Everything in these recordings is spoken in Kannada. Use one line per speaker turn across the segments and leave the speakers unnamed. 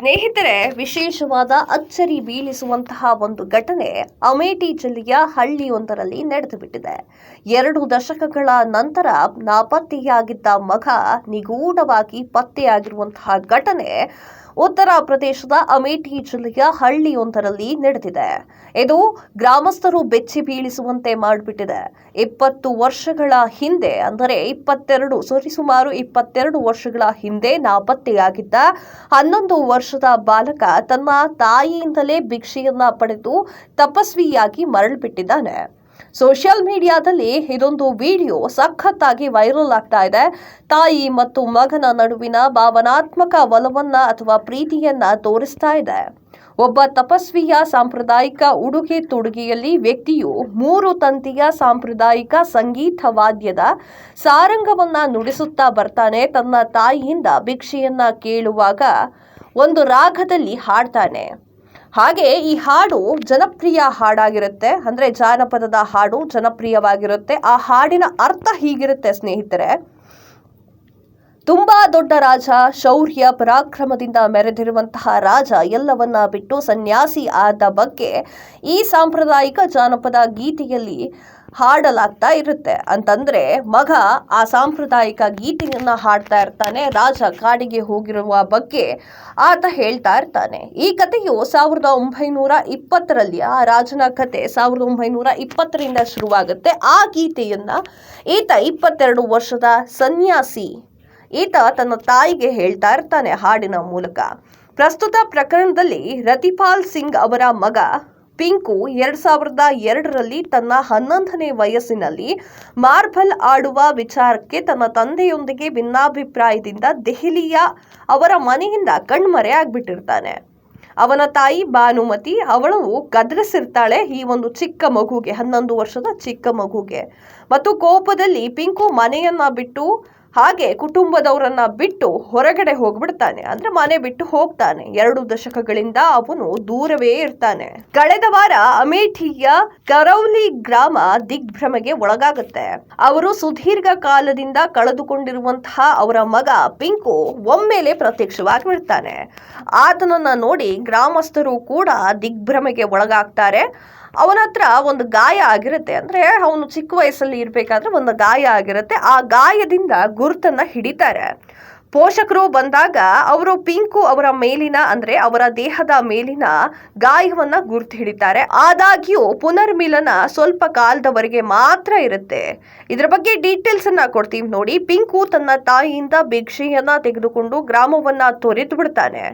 ಸ್ನೇಹಿತರೆ, ವಿಶೇಷವಾದ ಅಚ್ಚರಿ ಬೀಳಿಸುವಂತಹ ಒಂದು ಘಟನೆ ಅಮೇಠಿ ಜಿಲ್ಲೆಯ ಹಳ್ಳಿಯೊಂದರಲ್ಲಿ ನಡೆದು ಬಿಟ್ಟಿದೆ ಎರಡು ದಶಕಗಳ ನಂತರ ನಾಪತ್ತೆಯಾಗಿದ್ದ ಮಗ ನಿಗೂಢವಾಗಿ ಪತ್ತೆಯಾಗಿರುವಂತಹ ಘಟನೆ ಉತ್ತರ ಪ್ರದೇಶದ ಅಮೇಠಿ ಜಿಲ್ಲೆಯ ಹಳ್ಳಿಯೊಂದರಲ್ಲಿ ನಡೆದಿದೆ. ಇದು ಗ್ರಾಮಸ್ಥರು ಬೆಚ್ಚಿ ಬೀಳಿಸುವಂತೆ ಮಾಡಿಬಿಟ್ಟಿದೆ. ಇಪ್ಪತ್ತು ವರ್ಷಗಳ ಹಿಂದೆ, ಅಂದರೆ ಇಪ್ಪತ್ತೆರಡು ಸರಿಸುಮಾರು ಇಪ್ಪತ್ತೆರಡು ವರ್ಷಗಳ ಹಿಂದೆ ನಾಪತ್ತೆಯಾಗಿದ್ದ ಹನ್ನೊಂದು ವರ್ಷದ ಬಾಲಕ ತನ್ನ ತಾಯಿಯಿಂದಲೇ ಭಿಕ್ಷೆಯನ್ನ ಪಡೆದು ತಪಸ್ವಿಯಾಗಿ ಮರಳಿಬಿಟ್ಟಿದ್ದಾನೆ. ಸೋಷಿಯಲ್ ಮೀಡಿಯಾದಲ್ಲಿ ಇದೊಂದು ವಿಡಿಯೋ ಸಖತ್ತಾಗಿ ವೈರಲ್ ಆಗ್ತಾ ಇದೆ. ತಾಯಿ ಮತ್ತು ಮಗನ ನಡುವಿನ ಭಾವನಾತ್ಮಕ ಒಲವನ್ನ ಅಥವಾ ಪ್ರೀತಿಯನ್ನ ತೋರಿಸ್ತಾ ಇದೆ. ಒಬ್ಬ ತಪಸ್ವಿಯ ಸಾಂಪ್ರದಾಯಿಕ ಉಡುಗೆ ತೊಡುಗೆಯಲ್ಲಿ ವ್ಯಕ್ತಿಯು ಮೂರು ತಂತಿಯ ಸಾಂಪ್ರದಾಯಿಕ ಸಂಗೀತ ವಾದ್ಯದ ಸಾರಂಗವನ್ನ ನುಡಿಸುತ್ತಾ ಬರ್ತಾನೆ. ತನ್ನ ತಾಯಿಯಿಂದ ಭಿಕ್ಷೆಯನ್ನ ಕೇಳುವಾಗ ಒಂದು ರಾಗದಲ್ಲಿ ಹಾಡ್ತಾನೆ. ಹಾಗೆ ಈ ಹಾಡು ಜನಪ್ರಿಯ ಹಾಡಾಗಿರುತ್ತೆ. ಅಂದ್ರೆ ಜಾನಪದದ ಹಾಡು ಜನಪ್ರಿಯವಾಗಿರುತ್ತೆ. ಆ ಹಾಡಿನ ಅರ್ಥ ಹೀಗಿರುತ್ತೆ ಸ್ನೇಹಿತರೆ. ತುಂಬಾ ದೊಡ್ಡ ರಾಜ ಶೌರ್ಯ ಪರಾಕ್ರಮದಿಂದ ಮೆರೆದಿರುವಂತಹ ರಾಜ ಎಲ್ಲವನ್ನ ಬಿಟ್ಟು ಸನ್ಯಾಸಿ ಆದ ಬಗ್ಗೆ ಈ ಸಾಂಪ್ರದಾಯಿಕ ಜಾನಪದ ಗೀತೆಯಲ್ಲಿ ಹಾಡಲಾಗ್ತಾ ಇರುತ್ತೆ. ಅಂತಂದ್ರೆ ಮಗ ಆ ಸಾಂಪ್ರದಾಯಿಕ ಗೀತೆಯನ್ನ ಹಾಡ್ತಾ ಇರ್ತಾನೆ, ರಾಜ ಕಾಡಿಗೆ ಹೋಗಿರುವ ಬಗ್ಗೆ ಆತ ಹೇಳ್ತಾ ಇರ್ತಾನೆ. ಈ ಕಥೆಯು ಸಾವಿರದ ಒಂಬೈನೂರ ಇಪ್ಪತ್ತರಲ್ಲಿ ಆ ರಾಜನ ಕತೆ ಸಾವಿರದ ಒಂಬೈನೂರ ಇಪ್ಪತ್ತರಿಂದ ಶುರುವಾಗುತ್ತೆ. ಆ ಗೀತೆಯನ್ನ ಈತ ಇಪ್ಪತ್ತೆರಡು ವರ್ಷದ ಸನ್ಯಾಸಿ ಈತ ತನ್ನ ತಾಯಿಗೆ ಹೇಳ್ತಾ ಇರ್ತಾನೆ ಹಾಡಿನ ಮೂಲಕ. ಪ್ರಸ್ತುತ ಪ್ರಕರಣದಲ್ಲಿ ರತಿಪಾಲ್ ಸಿಂಗ್ ಅವರ ಮಗ ಪಿಂಕು ಎರಡ್ ಸಾವಿರದ ಎರಡರಲ್ಲಿ ತನ್ನ ಹನ್ನೊಂದನೇ ವಯಸ್ಸಿನಲ್ಲಿ ಮಾರ್ಬಲ್ ಆಡುವ ವಿಚಾರಕ್ಕೆ ತನ್ನ ತಂದೆಯೊಂದಿಗೆ ಭಿನ್ನಾಭಿಪ್ರಾಯದಿಂದ ದೆಹಲಿಯ ಅವರ ಮನೆಯಿಂದ ಕಣ್ಮರೆ ಆಗ್ಬಿಟ್ಟಿರ್ತಾನೆ. ಅವನ ತಾಯಿ ಭಾನುಮತಿ, ಅವಳು ಗದರಿಸಿರ್ತಾಳೆ ಈ ಒಂದು ಚಿಕ್ಕ ಮಗುಗೆ, ಹನ್ನೊಂದು ವರ್ಷದ ಚಿಕ್ಕ ಮಗುಗೆ. ಮತ್ತು ಕೋಪದಲ್ಲಿ ಪಿಂಕು ಮನೆಯನ್ನ ಬಿಟ್ಟು ಹಾಗೆ ಕುಟುಂಬದವರನ್ನ ಬಿಟ್ಟು ಹೊರಗಡೆ ಹೋಗ್ಬಿಡ್ತಾನೆ. ಅಂದ್ರೆ ಮನೆ ಬಿಟ್ಟು ಹೋಗ್ತಾನೆ. ಎರಡು ದಶಕಗಳಿಂದ ಅವನು ದೂರವೇ ಇರ್ತಾನೆ. ಕಳೆದ ವಾರ ಅಮೇಠಿಯ ಕರೌಲಿ ಗ್ರಾಮ ದಿಗ್ಭ್ರಮೆಗೆ ಒಳಗಾಗುತ್ತೆ. ಅವರು ಸುದೀರ್ಘ ಕಾಲದಿಂದ ಕಳೆದುಕೊಂಡಿರುವಂತಹ ಅವರ ಮಗ ಪಿಂಕು ಒಮ್ಮೆಲೆ ಪ್ರತ್ಯಕ್ಷವಾಗಿ ಬಿಡ್ತಾನೆ. ಆತನನ್ನ ನೋಡಿ ಗ್ರಾಮಸ್ಥರು ಕೂಡ ದಿಗ್ಭ್ರಮೆಗೆ ಒಳಗಾಗ್ತಾರೆ. ಅವನ ಹತ್ರ ಒಂದು ಗಾಯ ಆಗಿರುತ್ತೆ. ಅಂದ್ರೆ ಅವನು ಚಿಕ್ಕ ವಯಸ್ಸಲ್ಲಿ ಇರಬೇಕಾದ್ರೆ ಒಂದು ಗಾಯ ಆಗಿರುತ್ತೆ. ಆ ಗಾಯದಿಂದ ಗುರುತನ್ನ ಹಿಡಿತಾರೆ. ಪೋಷಕರು ಬಂದಾಗ ಅವರು ಪಿಂಕು ಅವರ ಮೇಲಿನ, ಅಂದ್ರೆ ಅವರ ದೇಹದ ಮೇಲಿನ ಗಾಯವನ್ನ ಗುರುತು ಹಿಡಿತಾರೆ ಆದಾಗ್ಯೂ ಪುನರ್ಮಿಲನ ಸ್ವಲ್ಪ ಕಾಲದವರೆಗೆ ಮಾತ್ರ ಇರುತ್ತೆ. ಇದರ ಬಗ್ಗೆ ಡೀಟೇಲ್ಸ್ ಅನ್ನ ಕೊಡ್ತೀವಿ ನೋಡಿ. ಪಿಂಕು ತನ್ನ ತಾಯಿಯಿಂದ ಭಿಕ್ಷೆಯನ್ನ ತೆಗೆದುಕೊಂಡು ಗ್ರಾಮವನ್ನ ತೊರೆದು ಬಿಡ್ತಾನೆ.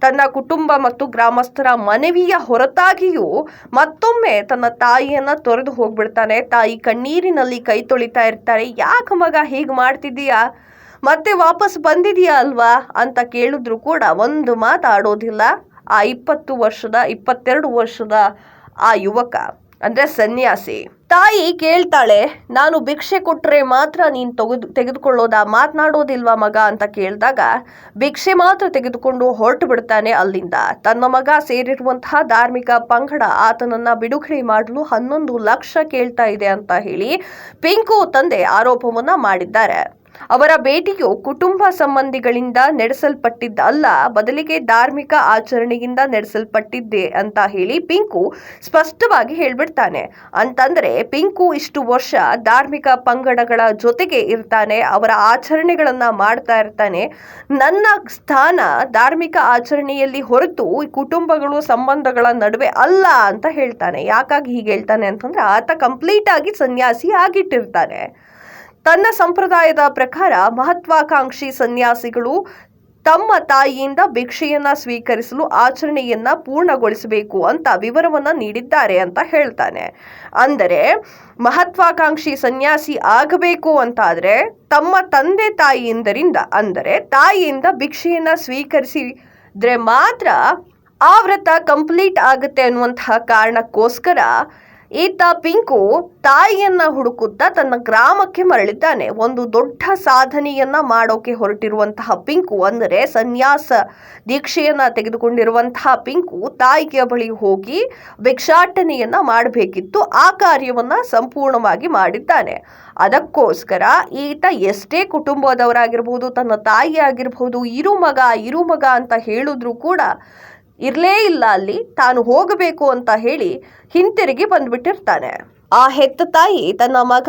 ತನ್ನ ಕುಟುಂಬ ಮತ್ತು ಗ್ರಾಮಸ್ಥರ ಮನವಿಯ ಹೊರತಾಗಿಯೂ ಮತ್ತೊಮ್ಮೆ ತನ್ನ ತಾಯಿಯನ್ನ ತೊರೆದು ಹೋಗ್ಬಿಡ್ತಾನೆ. ತಾಯಿ ಕಣ್ಣೀರಿನಲ್ಲಿ ಕೈ ತೊಳಿತಾ ಇರ್ತಾರೆ. ಯಾಕೆ ಮಗ ಹೀಗೆ ಮಾಡ್ತಿದ್ದೀಯಾ? ಮತ್ತೆ ವಾಪಸ್ ಬಂದಿದೆಯಾ ಅಲ್ವಾ ಅಂತ ಕೇಳಿದ್ರು ಕೂಡ ಒಂದು ಮಾತಾಡೋದಿಲ್ಲ ಆ ಇಪ್ಪತ್ತು ವರ್ಷದ, ಇಪ್ಪತ್ತೆರಡು ವರ್ಷದ ಆ ಯುವಕ, ಅಂದ್ರೆ ಸನ್ಯಾಸಿ. ತಾಯಿ ಕೇಳ್ತಾಳೆ, ನಾನು ಭಿಕ್ಷೆ ಕೊಟ್ಟರೆ ಮಾತ್ರ ನೀನು ತೆಗೆದು, ತೆಗೆದುಕೊಳ್ಳೋದಾ? ಮಾತನಾಡೋದಿಲ್ವಾ ಮಗ? ಅಂತ ಕೇಳಿದಾಗ, ಭಿಕ್ಷೆ ಮಾತ್ರ ತೆಗೆದುಕೊಂಡು ಹೊರಟು ಬಿಡ್ತಾನೆ ಅಲ್ಲಿಂದ. ತನ್ನ ಮಗ ಸೇರಿರುವಂತಹ ಧಾರ್ಮಿಕ ಪಂಗಡ ಆತನನ್ನ ಬಿಡುಗಡೆ ಮಾಡಲು ಹನ್ನೊಂದು ಲಕ್ಷ ಕೇಳ್ತಾ ಇದೆ ಅಂತ ಹೇಳಿ ಪಿಂಕು ತಂದೆ ಆರೋಪವನ್ನ ಮಾಡಿದ್ದಾರೆ. ಅವರ ಭೇಟಿಯು ಕುಟುಂಬ ಸಂಬಂಧಿಗಳಿಂದ ನಡೆಸಲ್ಪಟ್ಟಿದ್ದಲ್ಲ ಬದಲಿಗೆ ಧಾರ್ಮಿಕ ಆಚರಣೆಯಿಂದ ನಡೆಸಲ್ಪಟ್ಟಿದ್ದೆ ಅಂತ ಹೇಳಿ ಪಿಂಕು ಸ್ಪಷ್ಟವಾಗಿ ಹೇಳ್ಬಿಡ್ತಾನೆ. ಅಂತಂದ್ರೆ, ಪಿಂಕು ಇಷ್ಟು ವರ್ಷ ಧಾರ್ಮಿಕ ಪಂಗಡಗಳ ಜೊತೆಗೆ ಇರ್ತಾನೆ, ಅವರ ಆಚರಣೆಗಳನ್ನ ಮಾಡ್ತಾ ಇರ್ತಾನೆ. ನನ್ನ ಸ್ಥಾನ ಧಾರ್ಮಿಕ ಆಚರಣೆಯಲ್ಲಿ ಹೊರತು ಕುಟುಂಬಗಳು ಸಂಬಂಧಗಳ ನಡುವೆ ಅಲ್ಲ ಅಂತ ಹೇಳ್ತಾನೆ. ಯಾಕಾಗಿ ಹೀಗೆ ಹೇಳ್ತಾನೆ ಅಂತಂದ್ರೆ, ಆತ ಕಂಪ್ಲೀಟ್ ಆಗಿ ಸನ್ಯಾಸಿ ಆಗಿಟ್ಟಿರ್ತಾನೆ. ತನ್ನ ಸಂಪ್ರದಾಯದ ಪ್ರಕಾರ ಮಹತ್ವಾಕಾಂಕ್ಷಿ ಸನ್ಯಾಸಿಗಳು ತಮ್ಮ ತಾಯಿಯಿಂದ ಭಿಕ್ಷೆಯನ್ನ ಸ್ವೀಕರಿಸಲು ಆಚರಣೆಯನ್ನ ಪೂರ್ಣಗೊಳಿಸಬೇಕು ಅಂತ ವಿವರವನ್ನ ನೀಡಿದ್ದಾರೆ ಅಂತ ಹೇಳ್ತಾನೆ. ಅಂದರೆ ಮಹತ್ವಾಕಾಂಕ್ಷಿ ಸನ್ಯಾಸಿ ಆಗಬೇಕು ಅಂತಾದ್ರೆ ತಮ್ಮ ತಂದೆ ತಾಯಿಯಿಂದರಿಂದ, ಅಂದರೆ ತಾಯಿಯಿಂದ ಭಿಕ್ಷೆಯನ್ನ ಸ್ವೀಕರಿಸಿದ್ರೆ ಮಾತ್ರ ಆ ವ್ರತ ಕಂಪ್ಲೀಟ್ ಆಗುತ್ತೆ ಅನ್ನುವಂತಹ ಕಾರಣಕ್ಕೋಸ್ಕರ ಈತ ಪಿಂಕು ತಾಯಿಯನ್ನ ಹುಡುಕುತ್ತಾ ತನ್ನ ಗ್ರಾಮಕ್ಕೆ ಮರಳಿದ್ದಾನೆ. ಒಂದು ದೊಡ್ಡ ಸಾಧನೆಯನ್ನ ಮಾಡೋಕೆ ಹೊರಟಿರುವಂತಹ ಪಿಂಕು, ಅಂದರೆ ಸನ್ಯಾಸ ದೀಕ್ಷೆಯನ್ನ ತೆಗೆದುಕೊಂಡಿರುವಂತಹ ಪಿಂಕು ತಾಯಿಯ ಬಳಿ ಹೋಗಿ ಭಿಕ್ಷಾಟನೆಯನ್ನ ಮಾಡಬೇಕಿತ್ತು. ಆ ಕಾರ್ಯವನ್ನ ಸಂಪೂರ್ಣವಾಗಿ ಮಾಡಿದ್ದಾನೆ. ಅದಕ್ಕೋಸ್ಕರ ಈತ ಎಷ್ಟೇ ಕುಟುಂಬದವರಾಗಿರ್ಬೋದು, ತನ್ನ ತಾಯಿ ಆಗಿರ್ಬೋದು ಇರು ಮಗ ಇರು ಮಗ ಅಂತ ಹೇಳಿದ್ರು ಕೂಡ ಇರಲೇ ಇಲ್ಲ ಅಲ್ಲಿ ತಾನು ಹೋಗಬೇಕು ಅಂತ ಹೇಳಿ ಹಿಂತಿರುಗಿ ಬಂದ್ಬಿಟ್ಟಿರ್ತಾನೆ. ಆ ಹೆತ್ತ ತಾಯಿ ತನ್ನ ಮಗ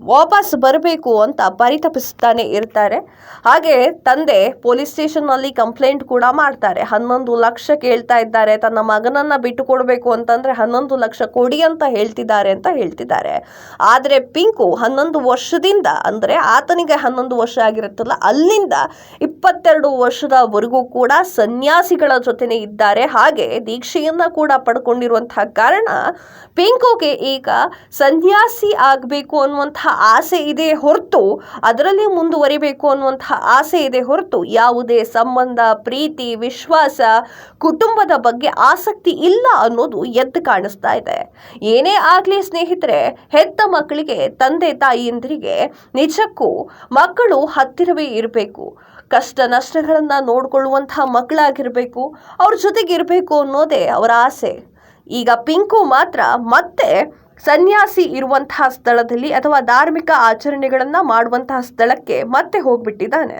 ವಾಪಸ್ ಬರಬೇಕು ಅಂತ ಪರಿತಪಿಸ್ತಾನೆ ಇರ್ತಾರೆ. ಹಾಗೆ ತಂದೆ ಪೊಲೀಸ್ ಸ್ಟೇಷನ್ನಲ್ಲಿ ಕಂಪ್ಲೇಂಟ್ ಕೂಡ ಮಾಡ್ತಾರೆ. ಹನ್ನೊಂದು ಲಕ್ಷ ಕೇಳ್ತಾ ಇದ್ದಾರೆ. ತನ್ನ ಮಗನನ್ನ ಬಿಟ್ಟು ಕೊಡಬೇಕು ಅಂತಂದ್ರೆ ಹನ್ನೊಂದು ಲಕ್ಷ ಕೊಡಿ ಅಂತ ಹೇಳ್ತಿದ್ದಾರೆ ಅಂತ ಹೇಳ್ತಿದ್ದಾರೆ. ಆದರೆ ಪಿಂಕು ಹನ್ನೊಂದು ವರ್ಷದಿಂದ, ಅಂದರೆ ಆತನಿಗೆ ಹನ್ನೊಂದು ವರ್ಷ ಆಗಿರುತ್ತಲ್ಲ, ಅಲ್ಲಿಂದ ಇಪ್ಪತ್ತೆರಡು ವರ್ಷದವರೆಗೂ ಕೂಡ ಸನ್ಯಾಸಿಗಳ ಜೊತೆನೆ ಇದ್ದಾರೆ. ಹಾಗೆ ದೀಕ್ಷೆಯನ್ನ ಕೂಡ ಪಡ್ಕೊಂಡಿರುವಂತಹ ಕಾರಣ ಪಿಂಕುಗೆ ಈಗ ಸನ್ಯಾಸಿ ಆಗಬೇಕು ಆಸೆ ಇದೆ ಹೊರತು ಅದರಲ್ಲಿ ಮುಂದುವರಿಬೇಕು ಅನ್ನುವಂತಹ ಆಸೆ ಇದೆ ಹೊರತು ಯಾವುದೇ ಸಂಬಂಧ, ಪ್ರೀತಿ, ವಿಶ್ವಾಸ, ಕುಟುಂಬದ ಬಗ್ಗೆ ಆಸಕ್ತಿ ಇಲ್ಲ ಅನ್ನೋದು ಎದ್ದು ಕಾಣಿಸ್ತಾ ಇದೆ. ಏನೇ ಆಗಲಿ ಸ್ನೇಹಿತರೆ, ಹೆತ್ತ ಮಕ್ಕಳಿಗೆ, ತಂದೆ ತಾಯಿಯಂದಿರಿಗೆ ನಿಜಕ್ಕೂ ಮಕ್ಕಳು ಹತ್ತಿರವೇ ಇರಬೇಕು. ಕಷ್ಟ ನಷ್ಟಗಳನ್ನು ನೋಡಿಕೊಳ್ಳುವಂತಹ ಮಕ್ಕಳಾಗಿರಬೇಕು, ಅವ್ರ ಜೊತೆಗೆ ಇರಬೇಕು ಅನ್ನೋದೇ ಅವರ ಆಸೆ. ಈಗ ಪಿಂಕು ಮಾತ್ರ ಮತ್ತೆ ಸನ್ಯಾಸಿ ಇರುವಂತಹ ಸ್ಥಳದಲ್ಲಿ ಅಥವಾ ಧಾರ್ಮಿಕ ಆಚರಣೆಗಳನ್ನು ಮಾಡುವಂತಹ ಸ್ಥಳಕ್ಕೆ ಮತ್ತೆ ಹೋಗ್ಬಿಟ್ಟಿದ್ದಾನೆ.